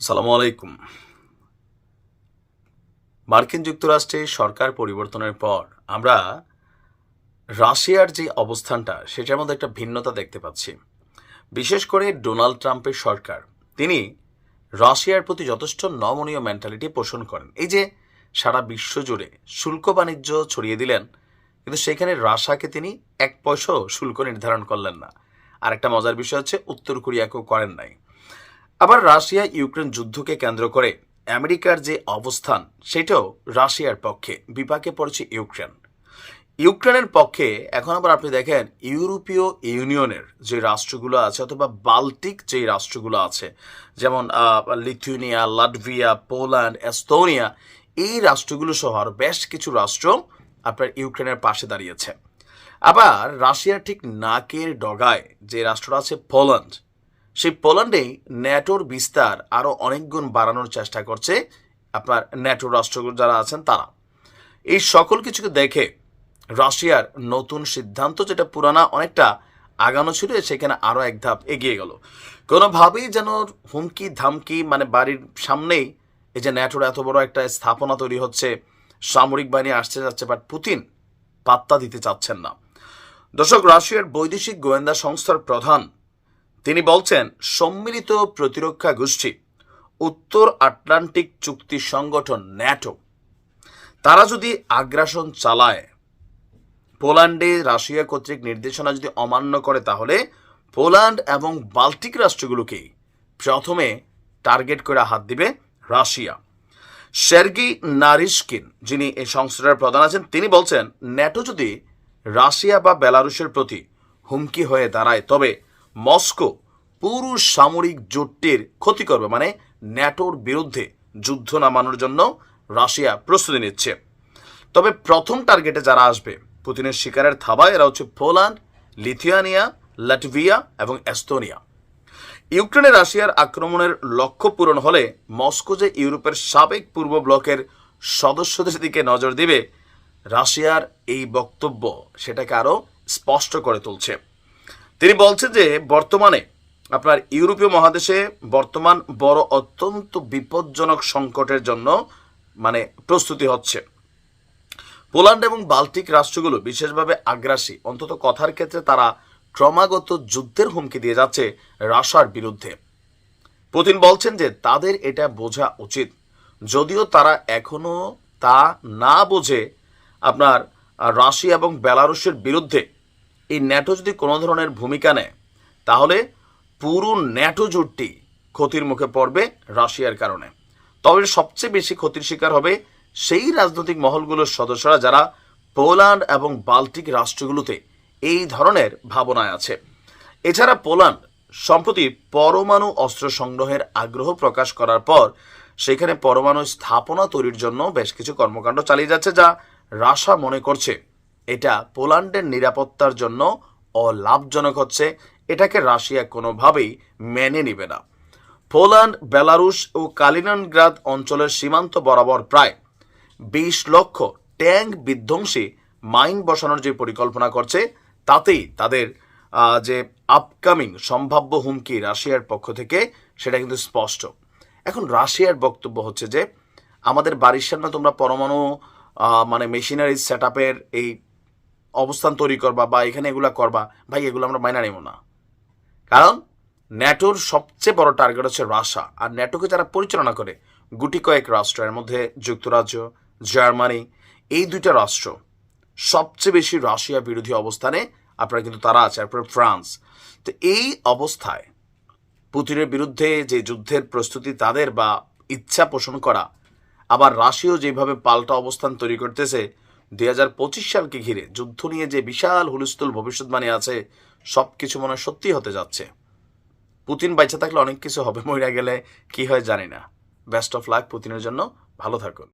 সালামু আলাইকুম। মার্কিন যুক্তরাষ্ট্রে সরকার পরিবর্তনের পর আমরা রাশিয়ার যে অবস্থানটা, সেটার মধ্যে একটা ভিন্নতা দেখতে পাচ্ছি। বিশেষ করে ডোনাল্ড ট্রাম্পের সরকার, তিনি রাশিয়ার প্রতি যথেষ্ট নমনীয় মেন্টালিটি পোষণ করেন। এই যে সারা বিশ্ব জুড়ে শুল্ক বাণিজ্য ছড়িয়ে দিলেন, কিন্তু সেখানে রাশাকে তিনি এক পয়সাও শুল্ক নির্ধারণ করলেন না। আর একটা মজার বিষয় হচ্ছে, উত্তর কোরিয়াকেও করেন নাই। আবার রাশিয়া ইউক্রেন যুদ্ধকে কেন্দ্র করে আমেরিকার যে অবস্থান সেটাও রাশিয়ার পক্ষে বিপাকে পড়েছে ইউক্রেন। ইউক্রেনের পক্ষে এখন আবার আপনি দেখেন ইউরোপীয় ইউনিয়নের যে রাষ্ট্রগুলো আছে অথবা বাল্টিক যে রাষ্ট্রগুলো আছে যেমন আহ, লিথুয়েনিয়া লাটভিয়া পোল্যান্ড এস্তোনিয়া এই রাষ্ট্রগুলো সহ আরও বেশ কিছু রাষ্ট্র আপনার ইউক্রেনের পাশে দাঁড়িয়েছে। আবার রাশিয়ার ঠিক নাকের ডগায় যে রাষ্ট্রটা আছে পোল্যান্ড সেই পোল্যান্ডেই ন্যাটোর বিস্তার আরও অনেক গুণ বাড়ানোর চেষ্টা করছে আপনার ন্যাটো রাষ্ট্রগুলো যারা আছেন তারা। এই সকল কিছুকে দেখে রাশিয়ার নতুন সিদ্ধান্ত যেটা পুরানা অনেকটা আগানো ছিল, সেখানে আরও এক ধাপ এগিয়ে গেল। কোনোভাবেই যেন হুমকি ধামকি মানে বাড়ির সামনেই এই যে ন্যাটোর এত বড় একটা স্থাপনা তৈরি হচ্ছে, সামরিক বাহিনী আসতে যাচ্ছে বাট পুতিন পাত্তা দিতে চাচ্ছেন না। দর্শক, রাশিয়ার বৈদেশিক গোয়েন্দা সংস্থার প্রধান তিনি বলছেন, সম্মিলিত প্রতিরক্ষা গোষ্ঠী, উত্তর আটলান্টিক চুক্তি সংগঠন ন্যাটো, তারা যদি আগ্রাসন চালায়, পোল্যান্ডে রাশিয়া কর্তৃক নির্দেশনা যদি অমান্য করে, তাহলে পোল্যান্ড এবং বাল্টিক রাষ্ট্রগুলোকে প্রথমে টার্গেট করে হাত দিবে রাশিয়া। সের্গি নারিশকিন, যিনি এই সংস্থার প্রধান আছেন, তিনি বলছেন, ন্যাটো যদি রাশিয়া বা বেলারুশের প্রতি হুমকি হয়ে দাঁড়ায়, তবে মস্কো পুরো সামরিক জোটটির ক্ষতি করবে মানে ন্যাটোর বিরুদ্ধে যুদ্ধ নামানোর জন্য রাশিয়া প্রস্তুতি নিচ্ছে। তবে প্রথম টার্গেটে যারা আসবে, পুতিনের শিকারের থাবায়, এরা হচ্ছে পোল্যান্ড, লিথুয়ানিয়া, লাটভিয়া এবং এস্তোনিয়া। ইউক্রেনে রাশিয়ার আক্রমণের লক্ষ্য পূরণ হলে মস্কো যে ইউরোপের সাবেক পূর্ব ব্লকের সদস্যদের দিকে নজর দিবে, রাশিয়ার এই বক্তব্য সেটাকে আরও স্পষ্ট করে তুলছে। তিনি বলছেন যে বর্তমানে আপনার ইউরোপীয় মহাদেশে বর্তমান বড় অত্যন্ত বিপজ্জনক সংকটের জন্য মানে প্রস্তুতি হচ্ছে। পোল্যান্ড এবং বাল্টিক রাষ্ট্রগুলো বিশেষভাবে আগ্রাসী। অন্তত কথার ক্ষেত্রে তারা ক্রমাগত যুদ্ধের হুমকি দিয়ে যাচ্ছে রাশার বিরুদ্ধে। পুতিন বলছেন যে তাদের এটা বোঝা উচিত। যদিও তারা এখনও তা না বোঝে আপনার রাশিয়া এবং বেলারুশের বিরুদ্ধে এই ন্যাটো যদি কোনো ধরনের ভূমিকা নেয়, তাহলে পুরো ন্যাটো জোটটি ক্ষতির মুখে পড়বে রাশিয়ার কারণে। তবে সবচেয়ে বেশি ক্ষতির শিকার হবে সেই রাজনৈতিক মহলগুলোর সদস্যরা যারা পোল্যান্ড এবং বাল্টিক রাষ্ট্রগুলোতে এই ধরনের ভাবনায় আছে। এছাড়া পোল্যান্ড, সম্প্রতি পরমাণু অস্ত্র সংগ্রহের আগ্রহ প্রকাশ করার পর, সেখানে পরমাণু স্থাপনা তৈরির জন্য বেশ কিছু কর্মকাণ্ড চালিয়ে যাচ্ছে, যা রাশা মনে করছে এটা পোল্যান্ডের নিরাপত্তার জন্য অলাভজনক হচ্ছে, এটাকে রাশিয়া কোনোভাবেই মেনে নিবে না। পোল্যান্ড, বেলারুশ ও কালিনগ্রাদ অঞ্চলের সীমান্ত বরাবর প্রায় বিশ লক্ষ ট্যাঙ্ক বিধ্বংসী মাইন বসানোর যে পরিকল্পনা করছে, তাতেই তাদের যে আপকামিং সম্ভাব্য হুমকি রাশিয়ার পক্ষ থেকে, সেটা কিন্তু স্পষ্ট। এখন রাশিয়ার বক্তব্য হচ্ছে যে, আমাদের বাড়ির সামনে তোমরা পরমাণু মানে মেশিনারি সেট এই অবস্থান তৈরি করবা বা এখানে এগুলা করবা, ভাই, এগুলো আমরা মাইনা নেব না। কারণ ন্যাটোর সবচেয়ে বড় টার্গেট হচ্ছে রাশা। আর ন্যাটোকে যারা পরিচালনা করে, গুটি কয়েক রাষ্ট্র, এর মধ্যে যুক্তরাজ্য, জার্মানি, এই দুইটা রাষ্ট্র, সবচেয়ে বেশি রাশিয়া বিরোধী অবস্থানে আপনারা কিন্তু তারা আছে, তারপরে ফ্রান্স। তো এই অবস্থায় পুতিনের বিরুদ্ধে যে যুদ্ধের প্রস্তুতি তাদের বা ইচ্ছা পোষণ করা, আবার রাশিয়াও যেভাবে পাল্টা অবস্থান তৈরি করতেছে দুই হাজার পঁচিশ সালকে ঘিরে যুদ্ধ নিয়ে যে বিশাল হুলস্থুল ভবিষ্যৎবাণী আছে সব কিছু মনে সত্যি হতে যাচ্ছে। পুতিন বাইচা থাকলে অনেক কিছু হবে মহিলা গেলে কি হয় জানি না। বেস্ট অফ লাক পুতিনের জন্য, ভালো থাকুন।